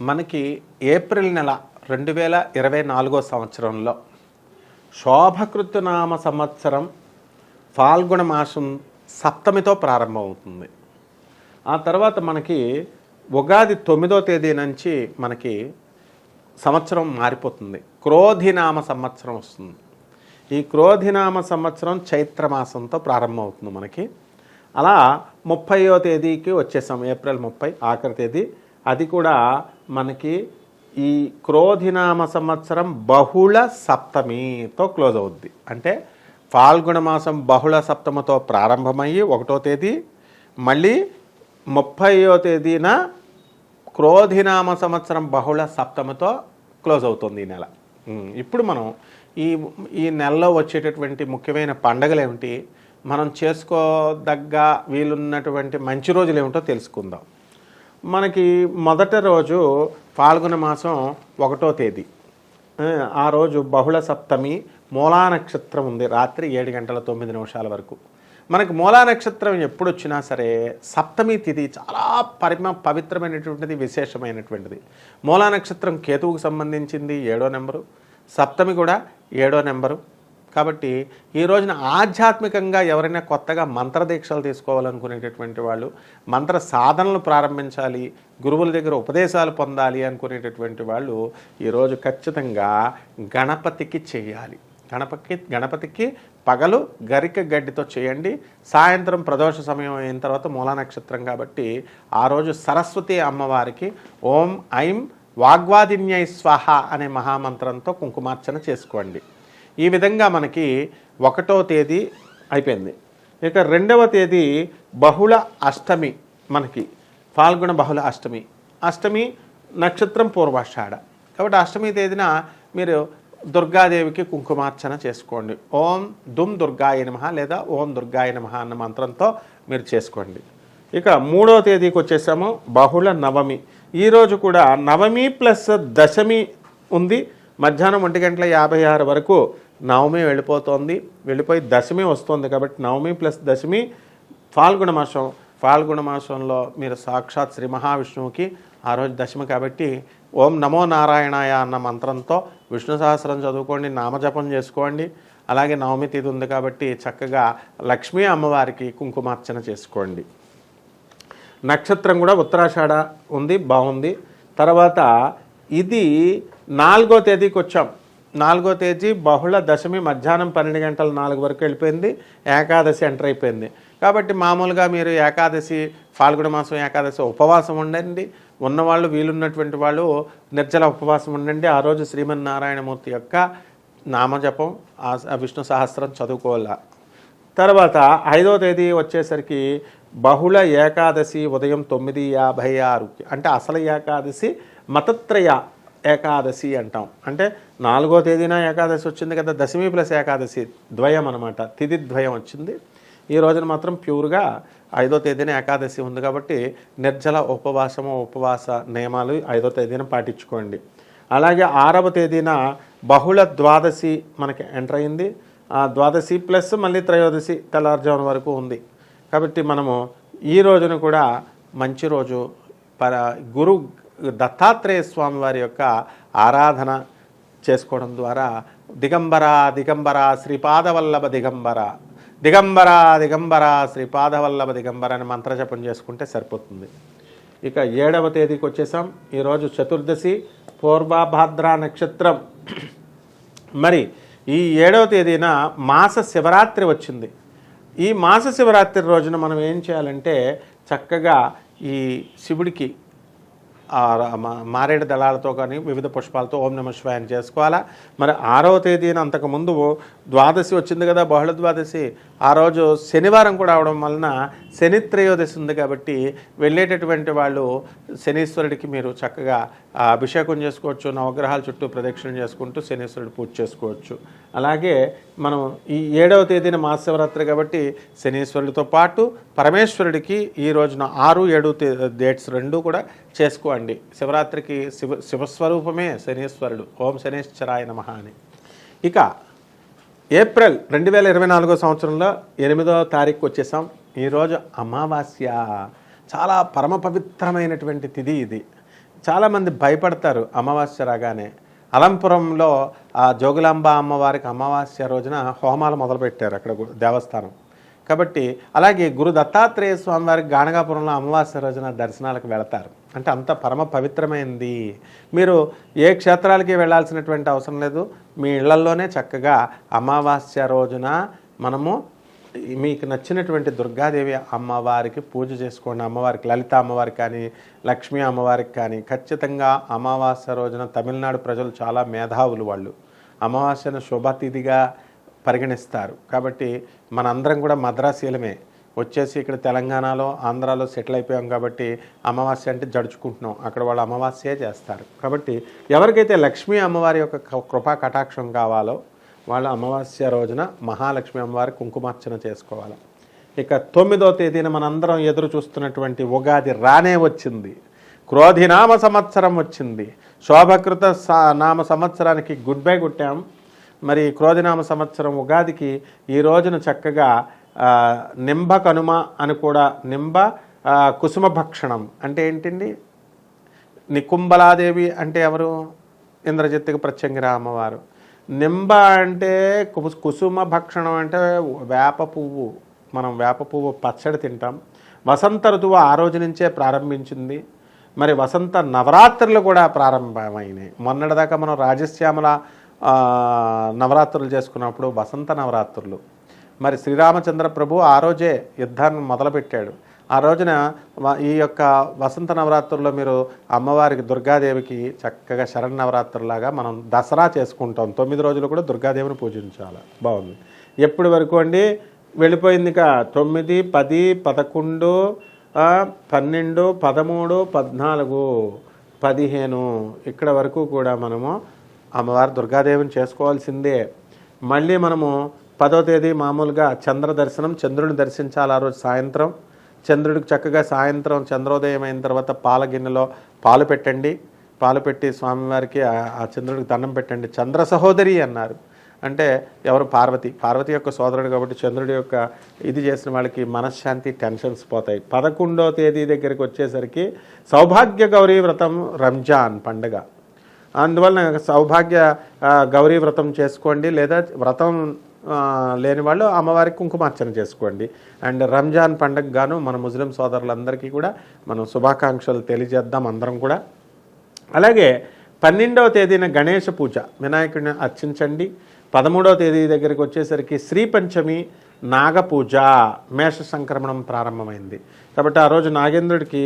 మనకి ఏప్రిల్ నెల రెండు వేల ఇరవై నాలుగో సంవత్సరంలో శోభకృతునామ సంవత్సరం ఫాల్గుణ మాసం సప్తమితో ప్రారంభమవుతుంది. ఆ తర్వాత మనకి ఉగాది తొమ్మిదో తేదీ నుంచి మనకి సంవత్సరం మారిపోతుంది. క్రోధినామ సంవత్సరం వస్తుంది. ఈ క్రోధినామ సంవత్సరం చైత్రమాసంతో ప్రారంభమవుతుంది మనకి. అలా ముప్పయో తేదీకి వచ్చేసాం ఏప్రిల్ ముప్పై ఆఖరి తేదీ. అది కూడా మనకి ఈ క్రోధినామ సంవత్సరం బహుళ సప్తమితో క్లోజ్ అవుద్ది. అంటే ఫాల్గుణ మాసం బహుళ సప్తమతో ప్రారంభమయ్యి ఒకటో తేదీ మళ్ళీ ముప్పయో తేదీన క్రోధినామ సంవత్సరం బహుళ సప్తమితో క్లోజ్ అవుతుంది ఈ నెల. ఇప్పుడు మనం ఈ ఈ నెలలో వచ్చేటటువంటి ముఖ్యమైన పండగలు ఏమిటి మనం చేసుకోదగ్గ వీలున్నటువంటి మంచి రోజులు ఏమిటో తెలుసుకుందాం. మనకి మొదటి రోజు ఫాల్గుణ మాసం ఒకటో తేదీ. ఆ, ఆ రోజు బహుళ సప్తమి మూలా నక్షత్రం ఉంది రాత్రి ఏడు గంటల తొమ్మిది నిమిషాల వరకు. మనకి మూలా నక్షత్రం ఎప్పుడు వచ్చినా సరే సప్తమి తిథి చాలా పరిమ పవిత్రమైనటువంటిది విశేషమైనటువంటిది. మూలా నక్షత్రం కేతువుకు సంబంధించింది ఏడో నెంబరు. సప్తమి కూడా ఏడో నెంబరు. కాబట్టి ఈ రోజున ఆధ్యాత్మికంగా ఎవరైనా కొత్తగా మంత్రదీక్షలు తీసుకోవాలనుకునేటటువంటి వాళ్ళు మంత్ర సాధనలు ప్రారంభించాలి గురువుల దగ్గర ఉపదేశాలు పొందాలి అనుకునేటటువంటి వాళ్ళు ఈరోజు ఖచ్చితంగా గణపతికి చేయాలి. గణపతికి గణపతికి పగలు గరిక గడ్డితో చేయండి. సాయంత్రం ప్రదోష సమయం అయిన తర్వాత మూలా నక్షత్రం కాబట్టి ఆ రోజు సరస్వతి అమ్మవారికి ఓం ఐం వాగ్వాదిన్యై స్వాహ అనే మహామంత్రంతో కుంకుమార్చన చేసుకోండి. ఈ విధంగా మనకి ఒకటో తేదీ అయిపోయింది. ఇక రెండవ తేదీ బహుళ అష్టమి మనకి ఫాల్గుణ బహుళ అష్టమి. అష్టమి నక్షత్రం పూర్వాషాఢ. కాబట్టి అష్టమి తేదీన మీరు దుర్గాదేవికి కుంకుమార్చన చేసుకోండి. ఓం దుమ్ దుర్గాయ నమ లేదా ఓం దుర్గాయ నమ అన్న మంత్రంతో మీరు చేసుకోండి. ఇక మూడో తేదీకి వచ్చేసాము బహుళ నవమి. ఈరోజు కూడా నవమి ప్లస్ దశమి ఉంది. మధ్యాహ్నం ఒంటి గంటల యాభై ఆరు వరకు నవమి వెళ్ళిపోతోంది. వెళ్ళిపోయి దశమి వస్తుంది కాబట్టి నవమి ప్లస్ దశమి ఫాల్గుణ మాసం. ఫాల్గుణ మాసంలో మీరు సాక్షాత్ శ్రీ మహావిష్ణువుకి ఆ రోజు దశమి కాబట్టి ఓం నమో నారాయణాయ అన్న మంత్రంతో విష్ణు సహస్రం చదువుకోండి నామజపం చేసుకోండి. అలాగే నవమి తిథి ఉంది కాబట్టి చక్కగా లక్ష్మీ అమ్మవారికి కుంకుమార్చన చేసుకోండి. నక్షత్రం కూడా ఉత్తరాషాఢ ఉంది బాగుంది. తర్వాత ఇది నాలుగో తేదీకి వచ్చాం. నాలుగో తేదీ బహుళ దశమి మధ్యాహ్నం పన్నెండు గంటల నాలుగు వరకు వెళ్ళిపోయింది. ఏకాదశి ఎంటర్ అయిపోయింది. కాబట్టి మామూలుగా మీరు ఏకాదశి ఫాల్గుణ మాసం ఏకాదశి ఉపవాసం ఉండండి. ఉన్నవాళ్ళు వీలున్నటువంటి వాళ్ళు నిర్జల ఉపవాసం ఉండండి. ఆ రోజు శ్రీమన్నారాయణమూర్తి యొక్క నామజపం ఆ విష్ణు సహస్రం చదువుకోవాల. తర్వాత ఐదో తేదీ వచ్చేసరికి బహుళ ఏకాదశి ఉదయం తొమ్మిది యాభై ఆరుకి అంటే అసలు ఏకాదశి మతత్రయ ఏకాదశి అంటాం. అంటే నాలుగో తేదీన ఏకాదశి వచ్చింది కదా దశమి ప్లస్ ఏకాదశి ద్వయం అనమాట తిథి ద్వయం వచ్చింది. ఈ రోజున మాత్రం ప్యూర్గా ఐదో తేదీన ఏకాదశి ఉంది కాబట్టి నిర్జల ఉపవాసము ఉపవాస నియమాలు ఐదో తేదీన పాటించుకోండి. అలాగే ఆరవ తేదీన బహుళ ద్వాదశి మనకి ఎంటర్ అయింది. ఆ ద్వాదశి ప్లస్ మళ్ళీ త్రయోదశి తెల్లారుజామున వరకు ఉంది. కాబట్టి మనము ఈ రోజున కూడా మంచి రోజు పర గురు దత్తాత్రేయ స్వామి వారి యొక్క ఆరాధన చేసుకోవడం ద్వారా దిగంబర దిగంబర శ్రీపాదవల్లభ దిగంబర దిగంబర దిగంబర శ్రీపాదవల్లభ దిగంబర అని మంత్రజపం చేసుకుంటే సరిపోతుంది. ఇక ఏడవ తేదీకి వచ్చేసాం. ఈరోజు చతుర్దశి పూర్వభాద్ర నక్షత్రం. మరి ఈ ఏడవ తేదీన మాస శివరాత్రి వచ్చింది. ఈ మాస శివరాత్రి రోజున మనం ఏం చేయాలంటే చక్కగా ఈ శివుడికి మారేడు దళాలతో కానీ వివిధ పుష్పాలతో ఓం నమ శివాయని చేసుకోవాలా? మరి ఆరవ తేదీన అంతకుముందు ద్వాదశి వచ్చింది కదా బహుళ ద్వాదశి. ఆ రోజు శనివారం కూడా అవడం వలన శని త్రయోదశి ఉంది కాబట్టి వెళ్ళేటటువంటి వాళ్ళు శనీశ్వరుడికి మీరు చక్కగా అభిషేకం చేసుకోవచ్చు నవగ్రహాల చుట్టూ ప్రదక్షిణ చేసుకుంటూ శనీశ్వరుడు పూజ చేసుకోవచ్చు. అలాగే మనం ఈ ఏడవ తేదీన మహాశివరాత్రి కాబట్టి శనీశ్వరుడితో పాటు పరమేశ్వరుడికి ఈ రోజున ఆరు ఏడు డేట్స్ రెండు కూడా చేసుకోండి. శివరాత్రికి శివ శివస్వరూపమే శనీశ్వరుడు. ఓం శనీశ్వరాయ నమ అని. ఇక ఏప్రిల్ రెండు వేల ఇరవై నాలుగో సంవత్సరంలో ఎనిమిదో తారీఖు వచ్చేసాం. ఈరోజు అమావాస్య. చాలా పరమ పవిత్రమైనటువంటి తిథి ఇది. చాలామంది భయపడతారు అమావాస్య రాగానే. అలంపురంలో ఆ జోగులాంబ అమ్మవారికి అమావాస్య రోజున హోమాలు మొదలుపెట్టారు అక్కడ దేవస్థానం. కాబట్టి అలాగే గురు దత్తాత్రేయ స్వామి వారికి గాణగాపురంలో అమావాస్య రోజున దర్శనాలకు వెళతారు. అంటే అంత పరమ పవిత్రమైంది. మీరు ఏ క్షేత్రాలకి వెళ్ళాల్సినటువంటి అవసరం లేదు. మీ ఇళ్ళల్లోనే చక్కగా అమావాస్య రోజున మనము మీకు నచ్చినటువంటి దుర్గాదేవి అమ్మవారికి పూజ చేసుకోండి. అమ్మవారికి లలిత అమ్మవారికి కానీ లక్ష్మీ అమ్మవారికి కానీ. ఖచ్చితంగా అమావాస్య రోజున తమిళనాడు ప్రజలు చాలా మేధావులు వాళ్ళు. అమావాస్యను శుభతిథిగా పరిగణిస్తారు. కాబట్టి మనందరం కూడా మద్రాసీలమే. వచ్చేసి ఇక్కడ తెలంగాణలో ఆంధ్రాలో సెటిల్ అయిపోయాం కాబట్టి అమావాస్య అంటే జడుచుకుంటున్నాం. అక్కడ వాళ్ళు అమావాస్యే చేస్తారు. కాబట్టి ఎవరికైతే లక్ష్మీ అమ్మవారి యొక్క క- కృపా కటాక్షం కావాలో వాళ్ళు అమావాస్య రోజున మహాలక్ష్మి అమ్మవారి కుంకుమార్చన చేసుకోవాలి. ఇక తొమ్మిదో తేదీన మనందరం ఎదురు చూస్తున్నటువంటి ఉగాది రానే వచ్చింది. క్రోధినామ సంవత్సరం వచ్చింది. శోభకృత సా- నామ సంవత్సరానికి గుడ్ బై కొట్టాం. మరి క్రోధినామ సంవత్సరం ఉగాదికి ఈ రోజున చక్కగా నింబ కనుమ అని కూడా నింబ కుసుమ భక్షణం అంటే ఏంటండి? నికుంబలాదేవి అంటే ఎవరు? ఇంద్రజిత్తుకు ప్రత్యంగిర అమ్మవారు నింబ అంటే కుసుమ భక్షణం అంటే వేప పువ్వు. మనం వేప పువ్వు పచ్చడి తింటాం. వసంత ఋతువు ఆ రోజు నుంచే ప్రారంభించింది. మరి వసంత నవరాత్రులు కూడా ప్రారంభమైనాయి. మొన్నటిదాకా మనం రాజశ్యామల నవరాత్రులు చేసుకున్నప్పుడు వసంత నవరాత్రులు. మరి శ్రీరామచంద్ర ప్రభు ఆ రోజే యుద్ధాన్ని మొదలుపెట్టాడు. ఆ రోజున ఈ యొక్క వసంత నవరాత్రుల్లో మీరు అమ్మవారికి దుర్గాదేవికి చక్కగా శరణ్ మనం దసరా చేసుకుంటాం. తొమ్మిది రోజులు కూడా దుర్గాదేవిని పూజించాలి. బాగుంది. ఎప్పటి వరకు అండి? వెళ్ళిపోయింది ఇక తొమ్మిది పది పదకొండు పన్నెండు పదమూడు పద్నాలుగు పదిహేను ఇక్కడ వరకు కూడా మనము అమ్మవారి దుర్గాదేవిని చేసుకోవాల్సిందే. మళ్ళీ మనము పదో తేదీ మామూలుగా చంద్ర దర్శనం చంద్రుని దర్శించాలి ఆ రోజు సాయంత్రం. చంద్రుడికి చక్కగా సాయంత్రం చంద్రోదయం అయిన తర్వాత పాల గిన్నెలో పాలు పెట్టండి. పాలు పెట్టి స్వామివారికి ఆ- చంద్రుడికి దండం పెట్టండి. చంద్ర సహోదరి అన్నారు. అంటే ఎవరు? పార్వతి. పార్వతి యొక్క సోదరుడు కాబట్టి చంద్రుడి యొక్క ఇది చేసిన వాళ్ళకి మనశ్శాంతి టెన్షన్స్ పోతాయి. పదకొండో తేదీ దగ్గరికి వచ్చేసరికి సౌభాగ్య గౌరీ వ్రతం రంజాన్ పండగ. అందువలన సౌభాగ్య గౌరీ వ్రతం చేసుకోండి. లేదా వ్రతం లేని వాళ్ళు అమ్మవారికి కుంకుమార్చన చేసుకోండి. అండ్ రంజాన్ పండగ గాను మన ముస్లిం సోదరులందరికీ కూడా మనం శుభాకాంక్షలు తెలియజేద్దాం అందరం కూడా. అలాగే పన్నెండవ తేదీన గణేష పూజ. వినాయకుడిని అర్చించండి. పదమూడవ తేదీ దగ్గరికి వచ్చేసరికి శ్రీ పంచమి నాగపూజ. మేష సంక్రమణం ప్రారంభమైంది. కాబట్టి ఆ రోజు నాగేంద్రుడికి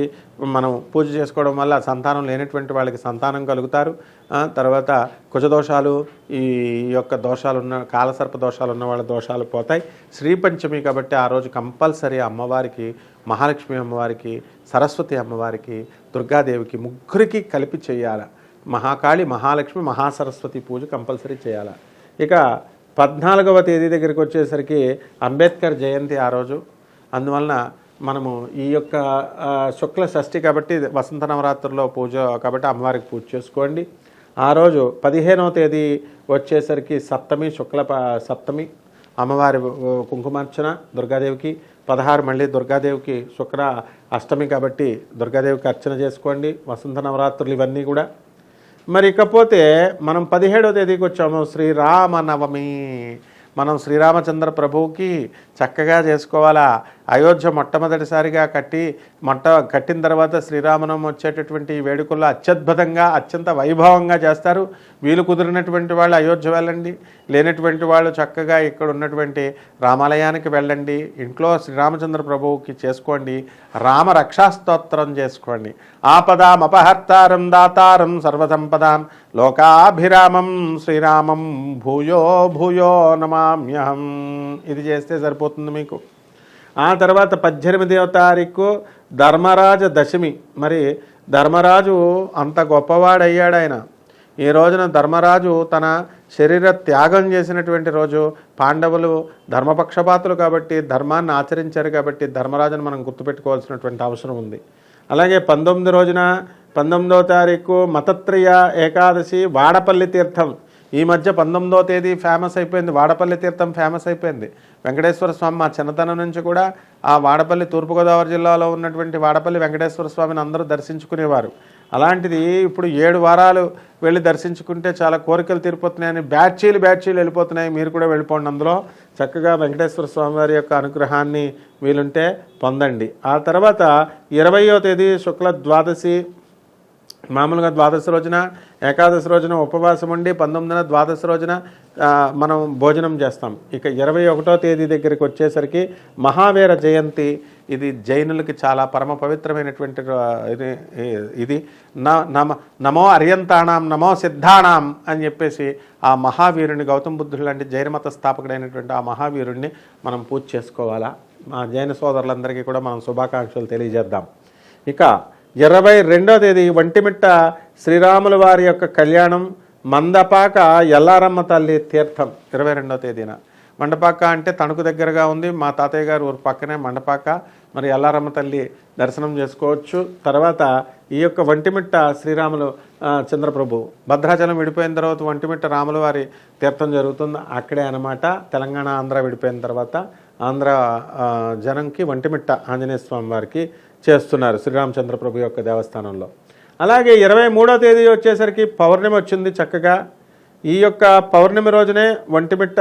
మనం పూజ చేసుకోవడం వల్ల సంతానం లేనటువంటి వాళ్ళకి సంతానం కలుగుతారు. తర్వాత కుజదోషాలు ఈ యొక్క దోషాలు ఉన్న కాలసర్ప దోషాలు ఉన్న వాళ్ళ దోషాలు పోతాయి. శ్రీ పంచమి కాబట్టి ఆ రోజు కంపల్సరీ అమ్మవారికి మహాలక్ష్మి అమ్మవారికి సరస్వతి అమ్మవారికి దుర్గాదేవికి ముగ్గురికి కలిపి చేయాలి. మహాకాళి మహాలక్ష్మి మహాసరస్వతి పూజ కంపల్సరీ చేయాలి. ఇక పద్నాలుగవ తేదీ దగ్గరికి వచ్చేసరికి అంబేద్కర్ జయంతి ఆ రోజు. అందువలన మనము ఈ యొక్క శుక్ల షష్ఠి కాబట్టి వసంత నవరాత్రుల్లో పూజ కాబట్టి అమ్మవారికి పూజ చేసుకోండి. ఆ రోజు పదిహేనవ తేదీ వచ్చేసరికి సప్తమి శుక్ల ప- సప్తమి అమ్మవారి కుంకుమార్చన దుర్గాదేవికి పదహారు మళ్ళీ దుర్గాదేవికి శుక్ర అష్టమి కాబట్టి దుర్గాదేవికి అర్చన చేసుకోండి వసంత నవరాత్రులు ఇవన్నీ కూడా. మరి ఇకపోతే మనం పదిహేడవ తేదీకి వచ్చాము శ్రీరామ నవమి మనం శ్రీరామచంద్ర ప్రభువుకి చక్కగా చేసుకోవాలా? అయోధ్య మొట్టమొదటిసారిగా కట్టి మొట్ట కట్టిన తర్వాత శ్రీరామనం వచ్చేటటువంటి ఈ వేడుకల్లో అత్యద్భుతంగా అత్యంత వైభవంగా చేస్తారు. వీలు కుదిరినటువంటి వాళ్ళు అయోధ్య వెళ్ళండి. లేనటువంటి వాళ్ళు చక్కగా ఇక్కడ ఉన్నటువంటి రామాలయానికి వెళ్ళండి. ఇంట్లో శ్రీరామచంద్ర ప్రభువుకి చేసుకోండి. రామ రక్షాస్తోత్రం చేసుకోండి. ఆపదాం అపహర్తారం దాతారం సర్వసంపదాం లోకాభిరామం శ్రీరామం భూయో భూయో నమామ్యహం. ఇది చేస్తే సరిపోతుంది మీకు? ఆ తర్వాత పద్దెనిమిదవ తారీఖు ధర్మరాజ దశమి. మరి ధర్మరాజు అంత గొప్పవాడయ్యాడు ఆయన. ఈ రోజున ధర్మరాజు తన శరీర త్యాగం చేసినటువంటి రోజు. పాండవులు ధర్మపక్షపాతులు కాబట్టి ధర్మాన్ని ఆచరించారు కాబట్టి ధర్మరాజును మనం గుర్తుపెట్టుకోవాల్సినటువంటి అవసరం ఉంది. అలాగే పంతొమ్మిది రోజున పంతొమ్మిదవ తారీఖు మతత్రయ ఏకాదశి వాడపల్లి తీర్థం. ఈ మధ్య పంతొమ్మిదో తేదీ ఫేమస్ అయిపోయింది. వాడపల్లి తీర్థం ఫేమస్ అయిపోయింది. వెంకటేశ్వర స్వామి మా చిన్నతనం నుంచి కూడా ఆ వాడపల్లి తూర్పుగోదావరి జిల్లాలో ఉన్నటువంటి వాడపల్లి వెంకటేశ్వర స్వామిని అందరూ దర్శించుకునేవారు. అలాంటిది ఇప్పుడు ఏడు వారాలు వెళ్ళి దర్శించుకుంటే చాలా కోరికలు తీరిపోతున్నాయని బ్యాచీలు బ్యాచీలు వెళ్ళిపోతున్నాయి. మీరు కూడా వెళ్ళిపోండి అందులో. చక్కగా వెంకటేశ్వర స్వామివారి యొక్క అనుగ్రహాన్ని వీలుంటే పొందండి. ఆ తర్వాత ఇరవయో తేదీ శుక్ల ద్వాదశి మామూలుగా ద్వాదశ రోజున ఏకాదశి రోజున ఉపవాసం ఉండి పంతొమ్మిదిన ద్వాదశ రోజున మనం భోజనం చేస్తాం. ఇక ఇరవై ఒకటో తేదీ దగ్గరికి వచ్చేసరికి మహావీర జయంతి. ఇది జైనులకి చాలా పరమ పవిత్రమైనటువంటి ఇది ఇది న- నమ నమో అర్యంతాణం నమో సిద్ధాణం అని చెప్పేసి ఆ మహావీరుని గౌతమ బుద్ధుడు లాంటి జైన మత స్థాపకుడైనటువంటి ఆ మహావీరుణ్ణి మనం పూజ చేసుకోవాలా? మా జైన సోదరులందరికీ కూడా మనం శుభాకాంక్షలు తెలియజేద్దాం. ఇక ఇరవై రెండో తేదీ వంటిమిట్ట శ్రీరాముల వారి యొక్క కళ్యాణం మందపాక ఎల్లారమ్మ తల్లి తీర్థం ఇరవై రెండో తేదీన. మండపాక అంటే తణుకు దగ్గరగా ఉంది. మా తాతయ్య గారు ఊరు పక్కనే మండపాక. మరి ఎల్లారమ్మ తల్లి దర్శనం చేసుకోవచ్చు. తర్వాత ఈ యొక్క వంటిమిట్ట శ్రీరాములు చంద్రప్రభు భద్రాచలం విడిపోయిన తర్వాత వంటిమిట్ట రాముల వారి తీర్థం జరుగుతుంది. అక్కడే అనమాట తెలంగాణ ఆంధ్ర విడిపోయిన తర్వాత ఆంధ్ర జనంకి వంటిమిట్ట ఆంజనేయ స్వామి వారికి చేస్తున్నారు శ్రీరామచంద్ర ప్రభు యొక్క దేవస్థానంలో. అలాగే ఇరవై మూడో తేదీ వచ్చేసరికి పౌర్ణమి వచ్చింది చక్కగా. ఈ యొక్క పౌర్ణమి రోజునే ఒంటిమిట్ట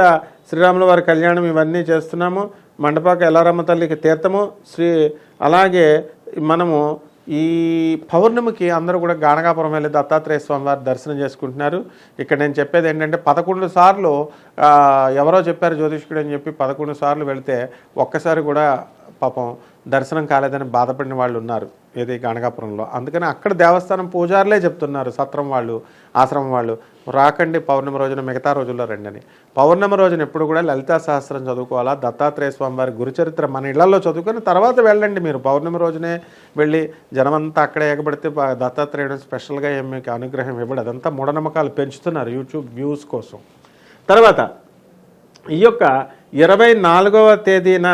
శ్రీరాముల వారి కళ్యాణం ఇవన్నీ చేస్తున్నాము. మండపాక ఎల్లారమ్మ తల్లికి తీర్థము శ్రీ అలాగే మనము ఈ పౌర్ణమికి అందరూ కూడా గానగాపురం వెళ్ళి దత్తాత్రేయ స్వామి వారి దర్శనం చేసుకుంటున్నారు. ఇక్కడ నేను చెప్పేది ఏంటంటే పదకొండు సార్లు ఎవరో చెప్పారు జ్యోతిష్కుడు అని చెప్పి పదకొండు సార్లు వెళితే ఒక్కసారి కూడా పాపం దర్శనం కాలేదని బాధపడిన వాళ్ళు ఉన్నారు ఏది గణగాపురంలో అందుకని అక్కడ దేవస్థానం పూజారులే చెప్తున్నారు సత్రం వాళ్ళు ఆశ్రమం వాళ్ళు రాకండి పౌర్ణమి రోజున మిగతా రోజుల్లో రండి అని పౌర్ణమి రోజున ఎప్పుడు కూడా లలితా సహస్రం చదువుకోవాలా? దత్తాత్రేయ స్వామి వారి గురుచరిత్ర మన ఇళ్ళలో చదువుకొని తర్వాత వెళ్ళండి మీరు. పౌర్ణమి రోజునే వెళ్ళి జనమంతా అక్కడే ఎగబడితే దత్తాత్రేయుడు స్పెషల్గా ఏం మీకు అనుగ్రహం ఇవ్వడు. అదంతా మూఢనమ్మకాలు పెంచుతున్నారు యూట్యూబ్ వ్యూస్ కోసం. తర్వాత ఈ యొక్క ఇరవై నాలుగవ తేదీన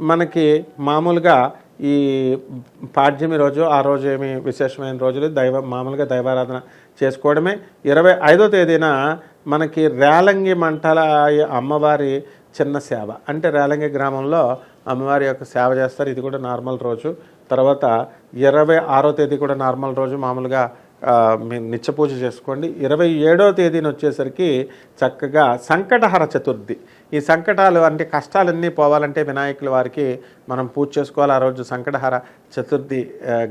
మనకి మామూలుగా ఈ పాడ్యమి రోజు ఆ రోజు ఏమి విశేషమైన రోజులు? దైవ మామూలుగా దైవారాధన చేసుకోవడమే. ఇరవై ఐదో తేదీన మనకి రేలంగి మంటల అమ్మవారి చిన్న సేవ. అంటే రేలంగి గ్రామంలో అమ్మవారి యొక్క సేవ చేస్తారు. ఇది కూడా నార్మల్ రోజు. తర్వాత ఇరవై ఆరో తేదీ కూడా నార్మల్ రోజు. మామూలుగా మీ నిత్య పూజ చేసుకోండి. ఇరవై ఏడో తేదీన వచ్చేసరికి చక్కగా సంకటహర చతుర్థి. ఈ సంకటాలు అంటే కష్టాలన్నీ పోవాలంటే వినాయకుల వారికి మనం పూజ చేసుకోవాలి. ఆ రోజు సంకటహర చతుర్థి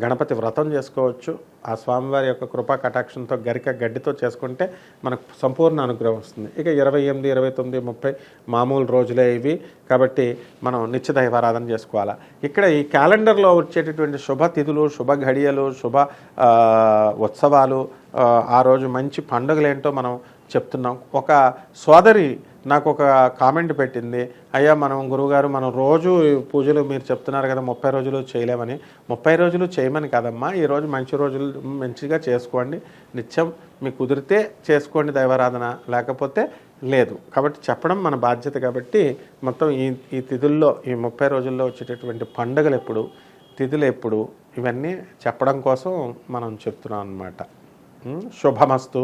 గణపతి వ్రతం చేసుకోవచ్చు. ఆ స్వామివారి యొక్క కృపా కటాక్షంతో గరిక గడ్డితో చేసుకుంటే మనకు సంపూర్ణ అనుగ్రహం వస్తుంది. ఇక ఇరవై ఎనిమిది ఇరవై తొమ్మిది ముప్పై మామూలు రోజులే ఇవి. కాబట్టి మనం నిత్య దైవారాధన చేసుకోవాలా. ఇక్కడ ఈ క్యాలెండర్లో వచ్చేటటువంటి శుభ తిథులు శుభ ఘడియలు శుభ ఉత్సవాలు ఆ, ఆ రోజు మంచి పండుగలు ఏంటో మనం చెప్తున్నాం. ఒక సోదరి నాకు ఒక కామెంట్ పెట్టింది అయ్యా మనం గురువుగారు మనం రోజు పూజలు మీరు చెప్తున్నారు కదా ముప్పై రోజులు చేయలేమని. ముప్పై రోజులు చేయమని కాదమ్మా ఈరోజు మంచి రోజులు మంచిగా చేసుకోండి నిత్యం మీకు కుదిరితే చేసుకోండి దైవారాధన లేకపోతే లేదు. కాబట్టి చెప్పడం మన బాధ్యత కాబట్టి మొత్తం ఈ ఈ తిథుల్లో ఈ ముప్పై రోజుల్లో వచ్చేటటువంటి పండుగలు ఎప్పుడు తిథులు ఎప్పుడు ఇవన్నీ చెప్పడం కోసం మనం చెప్తున్నాం అన్నమాట. శుభమస్తు.